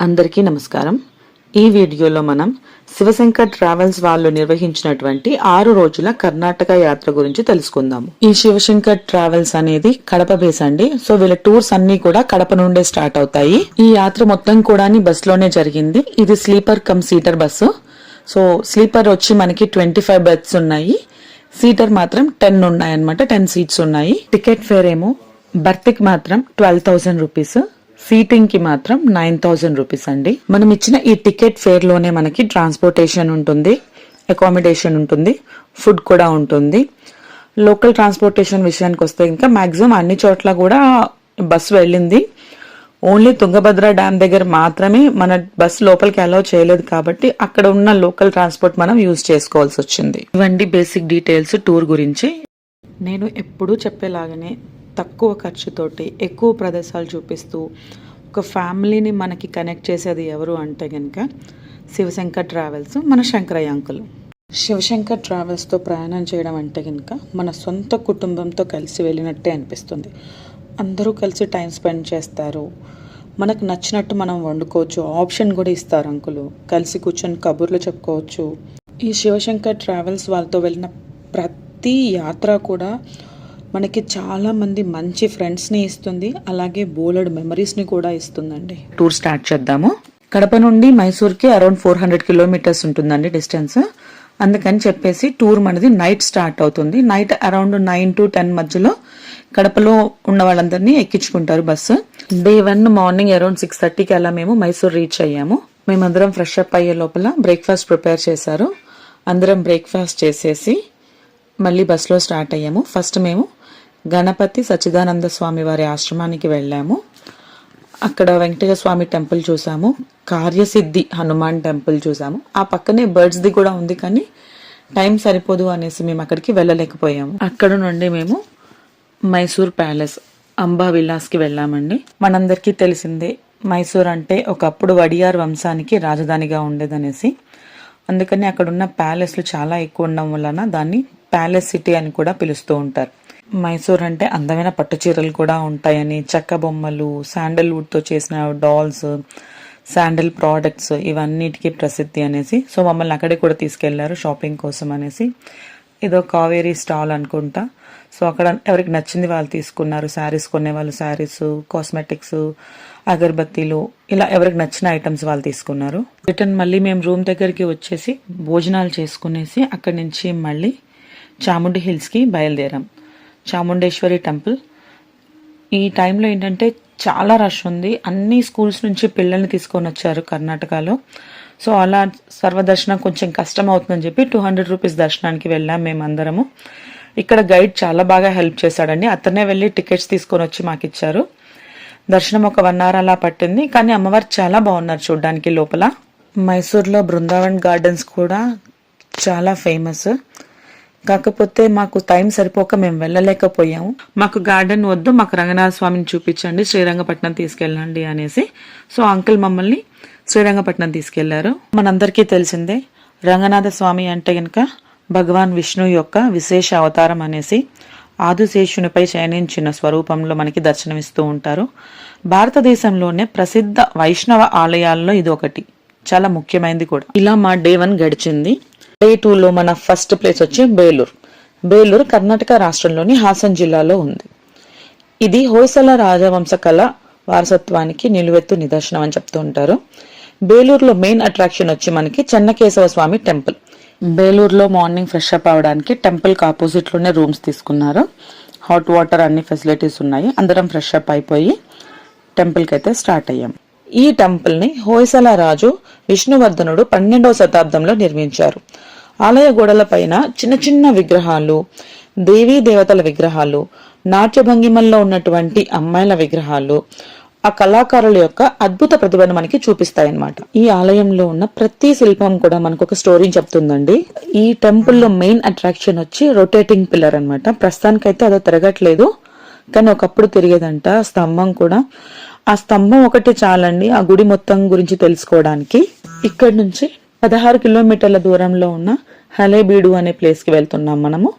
అందరికీ నమస్కారం. ఈ వీడియోలో మనం శివశంకర్ ట్రావెల్స్ వాళ్ళు నిర్వహించినటువంటి ఆరు రోజుల కర్ణాటక యాత్ర గురించి తెలుసుకుందాము. ఈ శివశంకర్ ట్రావెల్స్ అనేది కడప బేస్ అండి. సో వీళ్ళ టూర్స్ అన్ని కూడా కడప నుండే స్టార్ట్ అవుతాయి. ఈ యాత్ర మొత్తం కూడా బస్లోనే జరిగింది. ఇది sleeper cum seater bus so sleeper వచ్చి మనకి ట్వంటీ ఫైవ్ బెర్త్స్ ఉన్నాయి. సీటర్ మాత్రం టెన్ ఉన్నాయన్నమాట. టెన్ సీట్స్ ఉన్నాయి. టికెట్ ఫేర్ ఏమో బర్త్కి మాత్రం ట్వెల్వ్ థౌసండ్ రూపీస్ సీటింగ్కి మాత్రం నైన్ థౌసండ్ రూపీస్ అండి. మనం ఇచ్చిన ఈ టికెట్ ఫేర్లోనే మనకి ట్రాన్స్పోర్టేషన్ ఉంటుంది అకామిడేషన్ ఉంటుంది ఫుడ్ కూడా ఉంటుంది. లోకల్ ట్రాన్స్పోర్టేషన్ విషయానికి వస్తే ఇంకా మ్యాక్సిమం అన్ని చోట్ల కూడా బస్సు వెళ్ళింది. ఓన్లీ తుంగభద్ర డ్యామ్ దగ్గర మాత్రమే మన బస్ లోపలికి అలౌ చేయలేదు కాబట్టి అక్కడ ఉన్న లోకల్ ట్రాన్స్పోర్ట్ మనం యూజ్ చేసుకోవాల్సి వచ్చింది. ఇవండి బేసిక్ డీటెయిల్స్ టూర్ గురించి. నేను ఎప్పుడూ చెప్పేలాగానే తక్కువ ఖర్చుతోటి ఎక్కువ ప్రదేశాలు చూపిస్తూ ఒక ఫ్యామిలీని మనకి కనెక్ట్ చేసేది ఎవరు అంటే కనుక శివశంకర్ ట్రావెల్స్ మన శంకరయ్య అంకుల్. శివశంకర్ ట్రావెల్స్తో ప్రయాణం చేయడం అంటే కనుక మన సొంత కుటుంబంతో కలిసి వెళ్ళినట్టే అనిపిస్తుంది. అందరూ కలిసి టైం స్పెండ్ చేస్తారు. మనకు నచ్చినట్టు మనం వండుకోవచ్చు. ఆప్షన్ కూడా ఇస్తారు అంకులు. కలిసి కూర్చొని కబుర్లు చెప్పుకోవచ్చు. ఈ శివశంకర్ ట్రావెల్స్ వాళ్ళతో వెళ్ళిన ప్రతి యాత్ర కూడా మనకి చాలామంది మంచి ఫ్రెండ్స్ని ఇస్తుంది. అలాగే బోలెడ్ మెమరీస్ని కూడా ఇస్తుందండి. టూర్ స్టార్ట్ చేద్దాము. కడప నుండి మైసూర్కి అరౌండ్ ఫోర్ హండ్రెడ్ కిలోమీటర్స్ ఉంటుందండి డిస్టెన్స్ అందుకని చెప్పేసి టూర్ మనది నైట్ స్టార్ట్ అవుతుంది. Night around nine to ten మధ్యలో కడపలో ఉన్న వాళ్ళందరినీ ఎక్కించుకుంటారు bus day one morning around six థర్టీకి అలా మేము మైసూర్ రీచ్ అయ్యాము. మేమందరం ఫ్రెష్ అప్ అయ్యే లోపల బ్రేక్ఫాస్ట్ ప్రిపేర్ చేశారు. అందరం బ్రేక్ఫాస్ట్ చేసేసి మళ్ళీ బస్సులో స్టార్ట్ అయ్యాము. ఫస్ట్ మేము గణపతి సచ్చిదానంద స్వామి వారి ఆశ్రమానికి వెళ్ళాము. అక్కడ వెంకటేశ్వర స్వామి టెంపుల్ చూసాము. కార్యసిద్ధి హనుమాన్ టెంపుల్ చూసాము. ఆ పక్కనే బర్డ్స్ది కూడా ఉంది కానీ టైం సరిపోదు అనేసి మేము అక్కడికి వెళ్ళలేకపోయాము. అక్కడ నుండి మేము మైసూర్ ప్యాలెస్ అంబా విలాస్కి వెళ్ళామండి. మనందరికీ తెలిసిందే మైసూర్ అంటే ఒకప్పుడు వడియార్ వంశానికి రాజధానిగా ఉండేదనేసి. అందుకని అక్కడ ఉన్న ప్యాలెస్లు చాలా ఎక్కువ ఉండడం వలన దాన్ని ప్యాలెస్ సిటీ అని కూడా పిలుస్తూ ఉంటారు. మైసూర్ అంటే అందమైన పట్టు చీరలు కూడా ఉంటాయని చెక్క బొమ్మలు శాండల్వుడ్తో చేసిన డాల్స్ శాండల్ ప్రోడక్ట్స్ ఇవన్నిటికీ ప్రసిద్ధి అనేసి సో మమ్మల్ని అక్కడికి కూడా తీసుకెళ్ళారు షాపింగ్ కోసం అనేసి. ఇదో కావేరీ స్టాల్ అనుకుంటా. సో అక్కడ ఎవరికి నచ్చింది వాళ్ళు తీసుకున్నారు శారీస్ కొనే వాళ్ళు శారీస్ కాస్మెటిక్స్ అగరబత్తీలు ఇలా ఎవరికి నచ్చిన ఐటమ్స్ వాళ్ళు తీసుకున్నారు. రిటర్న్ మళ్ళీ మేము రూమ్ దగ్గరికి వచ్చేసి భోజనాలు చేసుకునేసి అక్కడి నుంచి మళ్ళీ చాముండి హిల్స్కి బయలుదేరాం. చాముండేశ్వరి టెంపుల్. ఈ టైంలో ఏంటంటే చాలా రష్ ఉంది. అన్ని స్కూల్స్ నుంచి పిల్లల్ని తీసుకొని వచ్చారు కర్ణాటకలో. సో అలా సర్వదర్శనం కొంచెం కష్టం అవుతుందని చెప్పి టూ హండ్రెడ్ రూపీస్ దర్శనానికి వెళ్ళాం మేమందరము. ఇక్కడ గైడ్ చాలా బాగా హెల్ప్ చేశాడండి. అతనే వెళ్ళి టికెట్స్ తీసుకొని వచ్చి మాకు ఇచ్చారు. దర్శనం ఒక వన్ అవర్ అలా పట్టింది. కానీ అమ్మవారు చాలా బాగున్నారు చూడడానికి లోపల. మైసూర్లో బృందావన్ గార్డెన్స్ కూడా చాలా ఫేమస్. కాకపోతే మాకు టైం సరిపోక మేము వెళ్ళలేకపోయాము. మాకు గార్డెన్ వద్దు మాకు రంగనాథ స్వామిని చూపించండి శ్రీరంగపట్నం తీసుకెళ్ళండి అనేసి. సో అంకుల్ మమ్మల్ని శ్రీరంగపట్నం తీసుకెళ్ళారు. మనందరికీ తెలిసిందే రంగనాథ స్వామి అంటే గనక భగవాన్ విష్ణు యొక్క విశేష అవతారం అనేసి ఆదుశేషునిపై శయనించిన స్వరూపంలో మనకి దర్శనమిస్తూ ఉంటారు. భారతదేశంలోనే ప్రసిద్ధ వైష్ణవ ఆలయాల్లో ఇది ఒకటి చాలా ముఖ్యమైనది కూడా. ఇలా మా డే వన్ గడిచింది. డే టూలో మన ఫస్ట్ ప్లేస్ వచ్చి బేలూరు. బేలూరు కర్ణాటక రాష్ట్రంలోని హాసన్ జిల్లాలో ఉంది. ఇది హోయసల రాజవంశ కళ వారసత్వానికి నిలువెత్తు నిదర్శనం అని చెప్తూ ఉంటారు. బేలూరులో మెయిన్ అట్రాక్షన్ వచ్చి మనకి చెన్నకేశవ స్వామి టెంపుల్. బేలూరులో మార్నింగ్ ఫ్రెష్ అప్ అవడానికి టెంపుల్కి ఆపోజిట్లోనే రూమ్స్ తీసుకున్నారు. హాట్ వాటర్ అన్ని ఫెసిలిటీస్ ఉన్నాయి. అందరం ఫ్రెష్ అప్ అయిపోయి టెంపుల్కి అయితే స్టార్ట్ అయ్యాం. ఈ టెంపుల్ని హోయసల రాజు విష్ణువర్ధనుడు పన్నెండవ శతాబ్దంలో నిర్మించారు. ఆలయ గోడల పైన చిన్న చిన్న విగ్రహాలు దేవీ దేవతల విగ్రహాలు నాట్య భంగిమల్లో ఉన్నటువంటి అమ్మాయిల విగ్రహాలు ఆ కళాకారుల యొక్క అద్భుత ప్రతిభను మనకి చూపిస్తాయన్నమాట. ఈ ఆలయంలో ఉన్న ప్రతి శిల్పం కూడా మనకు ఒక స్టోరీ చెప్తుందండి. ఈ టెంపుల్లో మెయిన్ అట్రాక్షన్ వచ్చి రొటేటింగ్ పిల్లర్ అనమాట ప్రస్తుతానికైతే అదో తిరగట్లేదు కానీ ఒకప్పుడు తిరిగేదంట స్తంభం కూడా. ఆ స్తంభం ఒకటి చాలండి ఆ గుడి మొత్తం గురించి తెలుసుకోవడానికి. ఇక్కడ నుంచి పదహారు కిలోమీటర్ల దూరంలో ఉన్న హలేబీడు అనే ప్లేస్కి వెళ్తున్నాం మనము.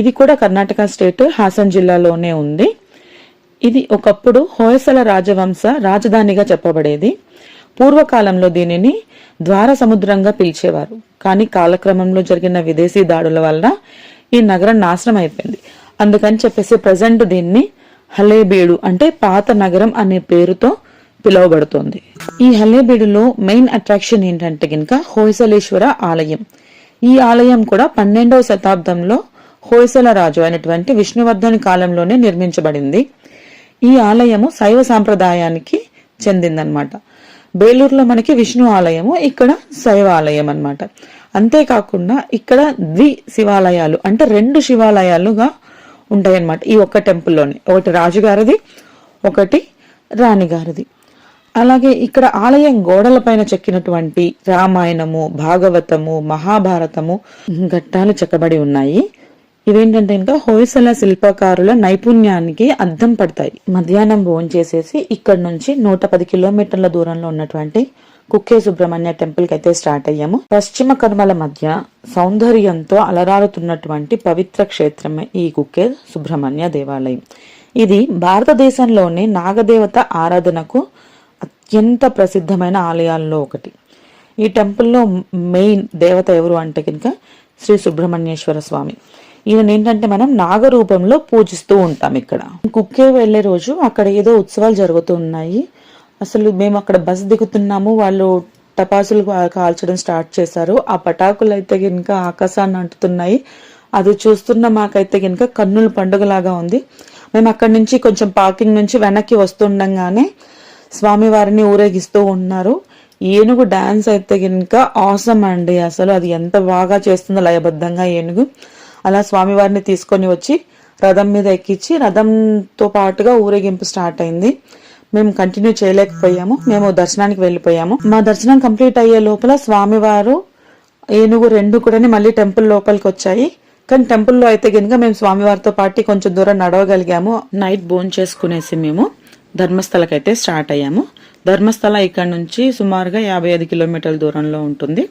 ఇది కూడా కర్ణాటక స్టేట్ హాసన్ జిల్లాలోనే ఉంది. ఇది ఒకప్పుడు హోయసల రాజవంశ రాజధానిగా చెప్పబడేది. పూర్వకాలంలో దీనిని ద్వార సముద్రంగా పిలిచేవారు. కానీ కాలక్రమంలో జరిగిన విదేశీ దాడుల వల్ల ఈ నగరం నాశనం అయిపోయింది. అందుకని చెప్పేసి ప్రజెంట్ దీన్ని హలేబీడు అంటే పాత నగరం అనే పేరుతో పిలువబడుతోంది. ఈ హలేబీడులో మెయిన్ అట్రాక్షన్ ఏంటంటే కనుక హోయసలేశ్వర ఆలయం. ఈ ఆలయం కూడా పన్నెండవ శతాబ్దంలో హోయసల రాజు అయినటువంటి విష్ణువర్ధన్ కాలంలోనే నిర్మించబడింది. ఈ ఆలయము శైవ సాంప్రదాయానికి చెందిందనమాట బేలూరులో మనకి విష్ణు ఆలయము ఇక్కడ శైవ ఆలయం అన్నమాట. అంతేకాకుండా ఇక్కడ ద్వి శివాలయాలు అంటే రెండు శివాలయాలుగా ఉంటాయన్నమాట. ఈ ఒక్క టెంపుల్లోనే. ఒకటి రాజుగారిది ఒకటి రాణిగారిది అలాగే ఇక్కడ ఆలయం గోడలపైన చెక్కినటువంటి రామాయణము భాగవతము మహాభారతము ఘట్టాలు చెక్కబడి ఉన్నాయి. ఇవేంటంటే ఇంకా హోయసల శిల్పకారుల నైపుణ్యానికి అద్దం పడతాయి. మధ్యాహ్నం భోజనం చేసేసి ఇక్కడ నుంచి నూట పది కిలోమీటర్ల దూరంలో ఉన్నటువంటి కుక్కే సుబ్రహ్మణ్య టెంపుల్కి అయితే స్టార్ట్ అయ్యాము. పశ్చిమ కనుమల మధ్య సౌందర్యంతో అలరారుతున్నటువంటి పవిత్ర క్షేత్రమే ఈ కుక్కే సుబ్రహ్మణ్య దేవాలయం. ఇది భారతదేశంలోని నాగదేవత ఆరాధనకు అత్యంత ప్రసిద్ధమైన ఆలయాల్లో ఒకటి. ఈ టెంపుల్లో మెయిన్ దేవత ఎవరు అంటే కనుక శ్రీ సుబ్రహ్మణ్యేశ్వర స్వామి. ఈయన ఏంటంటే మనం నాగరూపంలో పూజిస్తూ ఉంటాం ఇక్కడ. కుక్కే వెళ్ళే రోజు అక్కడ ఏదో ఉత్సవాలు జరుగుతూ ఉన్నాయి. అసలు మేము అక్కడ బస్ దిగుతున్నాము వాళ్ళు టపాసులు కాల్చడం స్టార్ట్ చేశారు. ఆ పటాకులు అయితే కనుక ఆకాశాన్ని అంటుతున్నాయి. అది చూస్తున్న మాకైతే కనుక కన్నుల పండుగలాగా ఉంది. మేము అక్కడి నుంచి కొంచెం పార్కింగ్ నుంచి వెనక్కి వస్తుండగానే స్వామివారిని ఊరేగిస్తూ ఉన్నారు. ఏనుగు డాన్స్ అయితే కనుక ఆసమ్ అండి. అసలు అది ఎంత బాగా చేస్తుందో లయబద్ధంగా ఏనుగు. అలా స్వామివారిని తీసుకొని వచ్చి రథం మీద ఎక్కించి రథంతో పాటుగా ఊరేగింపు స్టార్ట్ అయింది. మేము కంటిన్యూ చేయలేకపోయాము. మేము దర్శనానికి వెళ్ళిపోయాము. మా దర్శనం కంప్లీట్ అయ్యే లోపల స్వామివారు ఏనుగు రెండు కూడా మళ్ళీ టెంపుల్ లోపలికి వచ్చాయి. కానీ టెంపుల్లో అయితే కనుక మేము స్వామివారితో పాటు కొంచెం దూరం నడవగలిగాము. నైట్ బోన్ చేసుకునేసి మేము ధర్మస్థలకైతే స్టార్ట్ అయ్యాము. ధర్మస్థల ఇక్కడ నుంచి సుమారుగా యాభై ఐదు కిలోమీటర్ల దూరంలో ఉంటుంది.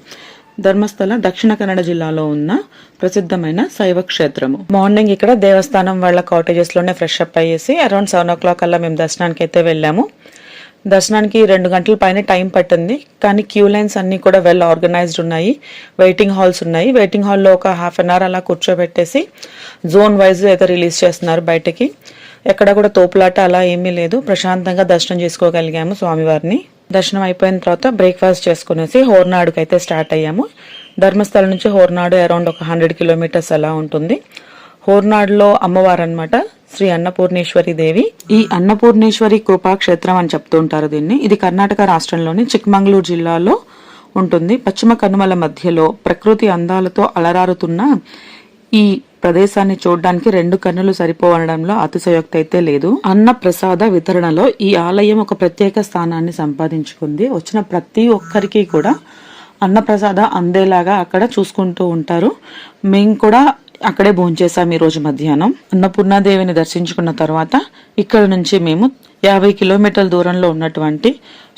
ధర్మస్థల దక్షిణ కన్నడ జిల్లాలో ఉన్న ప్రసిద్ధమైన శైవ క్షేత్రము మార్నింగ్ ఇక్కడ దేవస్థానం వాళ్ళ కాటేజెస్లోనే ఫ్రెష్ అప్ అయ్యేసి అరౌండ్ సెవెన్ ఓ క్లాక్ అలా మేము దర్శనానికి అయితే వెళ్ళాము. దర్శనానికి రెండు గంటల పైన టైం పట్టింది. కానీ క్యూ లైన్స్ అన్నీ కూడా వెల్ ఆర్గనైజ్డ్ ఉన్నాయి. వెయిటింగ్ హాల్స్ ఉన్నాయి. వెయిటింగ్ హాల్లో ఒక హాఫ్ అన్ అవర్ అలా కూర్చోబెట్టేసి జోన్ వైజ్ అయితే రిలీజ్ చేస్తున్నారు బయటకి. ఎక్కడ కూడా తోపులాట అలా ఏమీ లేదు. ప్రశాంతంగా దర్శనం చేసుకోగలిగాము స్వామివారిని. దర్శనం అయిపోయిన తర్వాత బ్రేక్ఫాస్ట్ చేసుకునేసి హోర్నాడుకి అయితే స్టార్ట్ అయ్యాము. ధర్మస్థలం నుంచి హోర్నాడు అరౌండ్ ఒక హండ్రెడ్ కిలోమీటర్స్ అలా ఉంటుంది. హోర్నాడులో అమ్మవారు అనమాట శ్రీ అన్నపూర్ణేశ్వరి దేవి. ఈ అన్నపూర్ణేశ్వరి కృపాక్షేత్రం అని చెప్తుంటారు దీన్ని. ఇది కర్ణాటక రాష్ట్రంలోని చిక్మంగళూరు జిల్లాలో ఉంటుంది. పశ్చిమ కనుమల మధ్యలో ప్రకృతి అందాలతో అలరారుతున్న ఈ ప్రదేశాన్ని చూడడానికి రెండు కన్నులు సరిపోవడంలో అతిశయోక్తి అయితే లేదు. అన్న ప్రసాద వితరణలో ఈ ఆలయం ఒక ప్రత్యేక స్థానాన్ని సంపాదించుకుంది. వచ్చిన ప్రతి ఒక్కరికి కూడా అన్నప్రసాద అందేలాగా అక్కడ చూసుకుంటూ ఉంటారు. మేము కూడా అక్కడే భోంచేసాం ఈ రోజు మధ్యాహ్నం. అన్నపూర్ణాదేవిని దర్శించుకున్న తర్వాత ఇక్కడ నుంచి మేము యాభై కిలోమీటర్ల దూరంలో ఉన్నటువంటి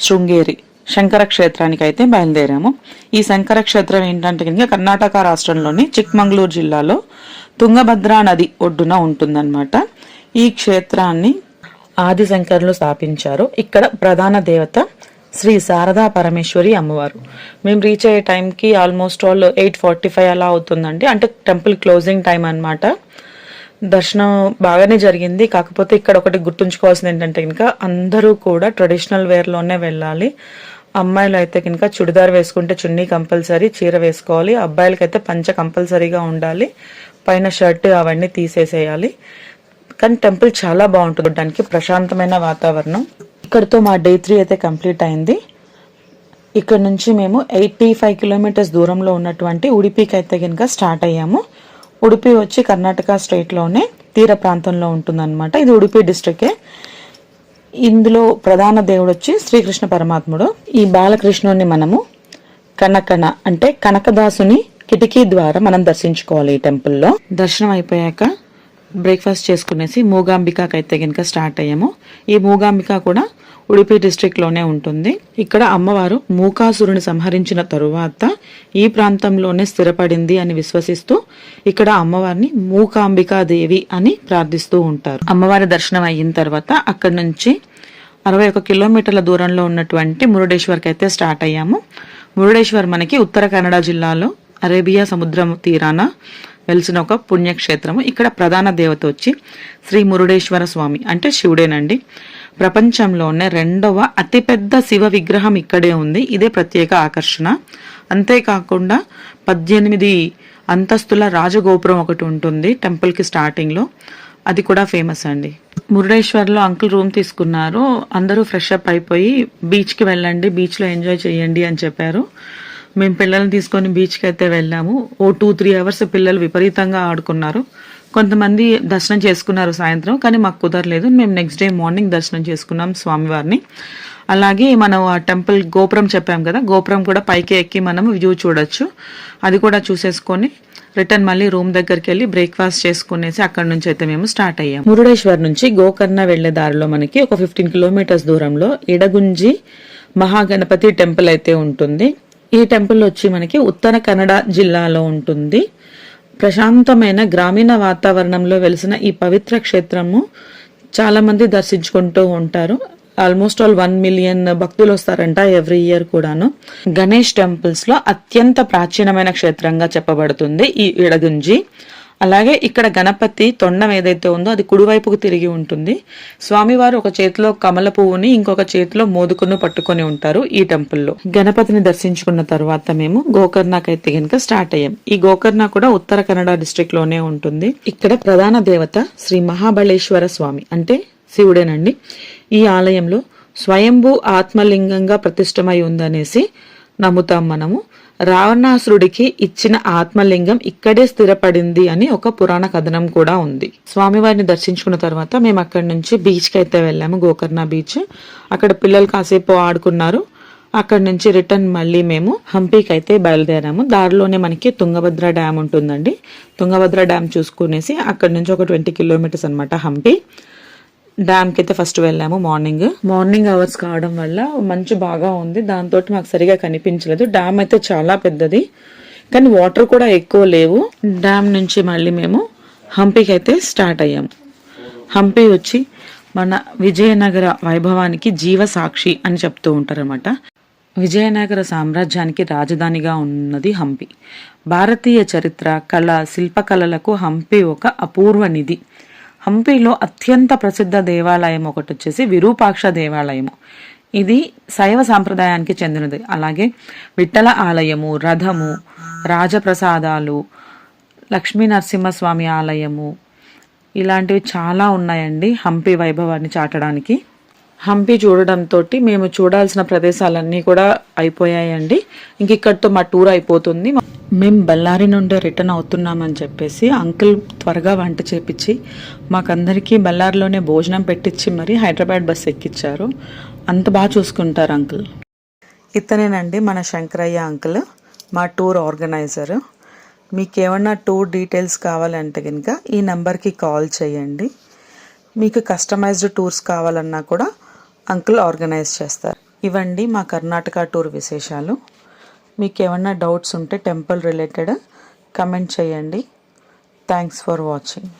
శృంగేరి శంకర క్షేత్రానికి అయితే బయలుదేరాము. ఈ శంకర క్షేత్రం ఏంటంటే కనుక కర్ణాటక రాష్ట్రంలోని చిక్మంగళూరు జిల్లాలో తుంగభద్రా నది ఒడ్డున ఉంటుందన్నమాట. ఈ క్షేత్రాన్ని ఆదిశంకరులు స్థాపించారు. ఇక్కడ ప్రధాన దేవత శ్రీ శారదా పరమేశ్వరి అమ్మవారు. మేము రీచ్ అయ్యే టైంకి almost all eight forty five అలా అవుతుందండి. అంటే టెంపుల్ క్లోజింగ్ టైం అన్నమాట. దర్శనం బాగానే జరిగింది. కాకపోతే ఇక్కడ ఒకటి గుర్తుంచుకోవాల్సింది ఏంటంటే కనుక అందరూ కూడా ట్రెడిషనల్ వేర్లోనే వెళ్ళాలి. అమ్మాయిలు అయితే కనుక చుడిదార్ వేసుకుంటే చున్నీ కంపల్సరీ చీర వేసుకోవాలి. అబ్బాయిలకైతే పంచ కంపల్సరీగా ఉండాలి. పైన షర్ట్ అవన్నీ తీసేసేయాలి. కానీ టెంపుల్ చాలా బాగుంటుంది దానికి ప్రశాంతమైన వాతావరణం. ఇక్కడతో మా డే త్రీ అయితే కంప్లీట్ అయింది. ఇక్కడ నుంచి మేము ఎయిటీ ఫైవ్ కిలోమీటర్స్ దూరంలో ఉన్నటువంటి ఉడిపికి అయితే కనుక స్టార్ట్ అయ్యాము. ఉడిపి వచ్చి కర్ణాటక స్టేట్లోనే తీర ప్రాంతంలో ఉంటుందన్నమాట. ఇది ఉడిపి డిస్ట్రిక్టే. ఇందులో ప్రధాన దేవుడు వచ్చి శ్రీకృష్ణ పరమాత్ముడు. ఈ బాలకృష్ణుని మనము కనకన అంటే కనకదాసుని కిటికీ ద్వారా మనం దర్శించుకోవాలి ఈ టెంపుల్లో దర్శనం అయిపోయాక బ్రేక్ఫాస్ట్ చేసుకునేసి మూగాంబికాకి అయితే కనుక స్టార్ట్ అయ్యాము. ఈ మూగాంబిక కూడా ఉడిపి డిస్ట్రిక్ట్లోనే ఉంటుంది. ఇక్కడ అమ్మవారు మూకాసురుని సంహరించిన తరువాత ఈ ప్రాంతంలోనే స్థిరపడింది అని విశ్వసిస్తూ ఇక్కడ అమ్మవారిని మూకాంబికాదేవి అని ప్రార్థిస్తూ ఉంటారు. అమ్మవారి దర్శనం అయిన తర్వాత అక్కడి నుంచి అరవై ఒక కిలోమీటర్ల దూరంలో ఉన్నటువంటి మురుడేశ్వర్కి అయితే స్టార్ట్ అయ్యాము. మురుడేశ్వర్ మనకి ఉత్తర కన్నడ జిల్లాలో అరేబియా సముద్రం తీరాన వెలిసిన ఒక పుణ్యక్షేత్రము. ఇక్కడ ప్రధాన దేవత వచ్చి శ్రీ మురుడేశ్వర స్వామి. అంటే శివుడేనండి. ప్రపంచంలోనే రెండవ అతిపెద్ద శివ విగ్రహం ఇక్కడే ఉంది. ఇదే ప్రత్యేక ఆకర్షణ. అంతేకాకుండా పద్దెనిమిది అంతస్తుల రాజగోపురం ఒకటి ఉంటుంది టెంపుల్కి స్టార్టింగ్లో. అది కూడా ఫేమస్ అండి. మురుడేశ్వర్లో అంకుల్ రూమ్ తీసుకున్నారు. అందరూ ఫ్రెష్ అప్ అయిపోయి బీచ్కి వెళ్ళండి బీచ్లో ఎంజాయ్ చేయండి అని చెప్పారు. మేము పిల్లల్ని తీసుకొని బీచ్కి అయితే వెళ్ళాము. ఓ టూ త్రీ అవర్స్ పిల్లలు విపరీతంగా ఆడుకున్నారు. కొంతమంది దర్శనం చేసుకున్నారు సాయంత్రం కానీ మాకు కుదరలేదు. మేము నెక్స్ట్ డే మార్నింగ్ దర్శనం చేసుకున్నాం స్వామివారిని. అలాగే మనం ఆ టెంపుల్ గోపురం చెప్పాం కదా గోపురం కూడా పైకి ఎక్కి మనం వ్యూ చూడొచ్చు. అది కూడా చూసేసుకొని రిటర్న్ మళ్ళీ రూమ్ దగ్గరికి వెళ్ళి బ్రేక్ఫాస్ట్ చేసుకునేసి అక్కడ నుంచి అయితే మేము స్టార్ట్ అయ్యాం. మురుడేశ్వర్ నుంచి గోకర్ణ వెళ్ళే దారిలో మనకి ఒక ఫిఫ్టీన్ కిలోమీటర్స్ దూరంలో ఇడగుంజి మహాగణపతి టెంపుల్ అయితే ఉంటుంది. ఈ టెంపుల్ వచ్చి మనకి ఉత్తర కన్నడ జిల్లాలో ఉంటుంది. ప్రశాంతమైన గ్రామీణ వాతావరణంలో వెలిసిన ఈ పవిత్ర క్షేత్రము చాలామంది దర్శించుకుంటూ ఉంటారు. ఆల్మోస్ట్ ఆల్ వన్ మిలియన్ భక్తులు వస్తారంట ఎవ్రీ ఇయర్ కూడాను. గణేష్ టెంపుల్స్లో అత్యంత ప్రాచీనమైన క్షేత్రంగా చెప్పబడుతుంది ఈ ఇడగుంజి. అలాగే ఇక్కడ గణపతి తొండం ఏదైతే ఉందో అది కుడివైపుకు తిరిగి ఉంటుంది. స్వామివారు ఒక చేతిలో కమల పువ్వుని ఇంకొక చేతిలో మోదుకును పట్టుకొని ఉంటారు ఈ టెంపుల్లో. గణపతిని దర్శించుకున్న తర్వాత మేము గోకర్ణకైతే కనుక స్టార్ట్ అయ్యాం. ఈ గోకర్ణ కూడా ఉత్తర కన్నడ డిస్ట్రిక్ట్లోనే ఉంటుంది. ఇక్కడ ప్రధాన దేవత శ్రీ మహాబలేశ్వర స్వామి అంటే శివుడేనండి. ఈ ఆలయంలో స్వయంభూ ఆత్మలింగంగా ప్రతిష్టమై ఉందనేసి నమ్ముతాం మనము. రావణాసురుడికి ఇచ్చిన ఆత్మలింగం ఇక్కడే స్థిరపడింది అని ఒక పురాణ కథనం కూడా ఉంది. స్వామివారిని దర్శించుకున్న తర్వాత మేము అక్కడి నుంచి బీచ్కి అయితే వెళ్ళాము గోకర్ణ బీచ్. అక్కడ పిల్లలు కాసేపు ఆడుకున్నారు. అక్కడి నుంచి రిటర్న్ మళ్ళీ మేము హంపీకి అయితే బయలుదేరాము. దారిలోనే మనకి తుంగభద్ర డ్యామ్ ఉంటుందండి. తుంగభద్ర డ్యామ్ చూసుకునేసి అక్కడి నుంచి ఒక ట్వంటీ కిలోమీటర్స్ అనమాట హంపి. డ్యామ్కి అయితే ఫస్ట్ వెళ్ళాము మార్నింగ్ మార్నింగ్ అవర్స్ కావడం వల్ల మంచు బాగా ఉంది. దాంతో మాకు సరిగా కనిపించలేదు. డ్యామ్ అయితే చాలా పెద్దది కానీ వాటర్ కూడా ఎక్కువ లేవు. డ్యామ్ నుంచి మళ్ళీ మేము హంపీకి అయితే స్టార్ట్ అయ్యాము హంపి వచ్చి మన విజయనగర వైభవానికి జీవ సాక్షి అని చెప్తూ ఉంటారన్నమాట. విజయనగర సామ్రాజ్యానికి రాజధానిగా ఉన్నది హంపి భారతీయ చరిత్ర కళ శిల్పకళలకు హంపి ఒక అపూర్వ నిధి. హంపీలో అత్యంత ప్రసిద్ధ దేవాలయం ఒకటి వచ్చేసి విరూపాక్ష దేవాలయము. ఇది శైవ సాంప్రదాయానికి చెందినది. అలాగే విఠల ఆలయము రథము రాజప్రసాదాలు లక్ష్మీ నరసింహస్వామి ఆలయము ఇలాంటివి చాలా ఉన్నాయండి హంపి వైభవాన్ని చాటడానికి. హంపి చూడడంతో మేము చూడాల్సిన ప్రదేశాలన్నీ కూడా అయిపోయాయండి. ఇంక ఇక్కడితో మా టూర్ అయిపోతుంది. మేము బళ్ళారి నుండి రిటర్న్ అవుతున్నామని చెప్పేసి అంకుల్ త్వరగా వంట చేపించి మాకందరికీ బళ్ళారిలోనే భోజనం పెట్టించి మరి హైదరాబాద్ బస్ ఎక్కించారు అంత బాగా చూసుకుంటారు అంకుల్. ఇతనేనండి మన శంకరయ్య అంకుల్ మా టూర్ ఆర్గనైజర్. మీకు ఏమన్నా టూర్ డీటెయిల్స్ కావాలంటే కనుక ఈ నెంబర్కి కాల్ చేయండి. మీకు కస్టమైజ్డ్ టూర్స్ కావాలన్నా కూడా అంకుల్ ఆర్గనైజ్ చేస్తారు. ఇవండి మా కర్ణాటక టూర్ విశేషాలు. మీకు ఏమన్నా డౌట్స్ ఉంటే టెంపుల్ రిలేటెడ్ కమెంట్ చేయండి. Thanks for watching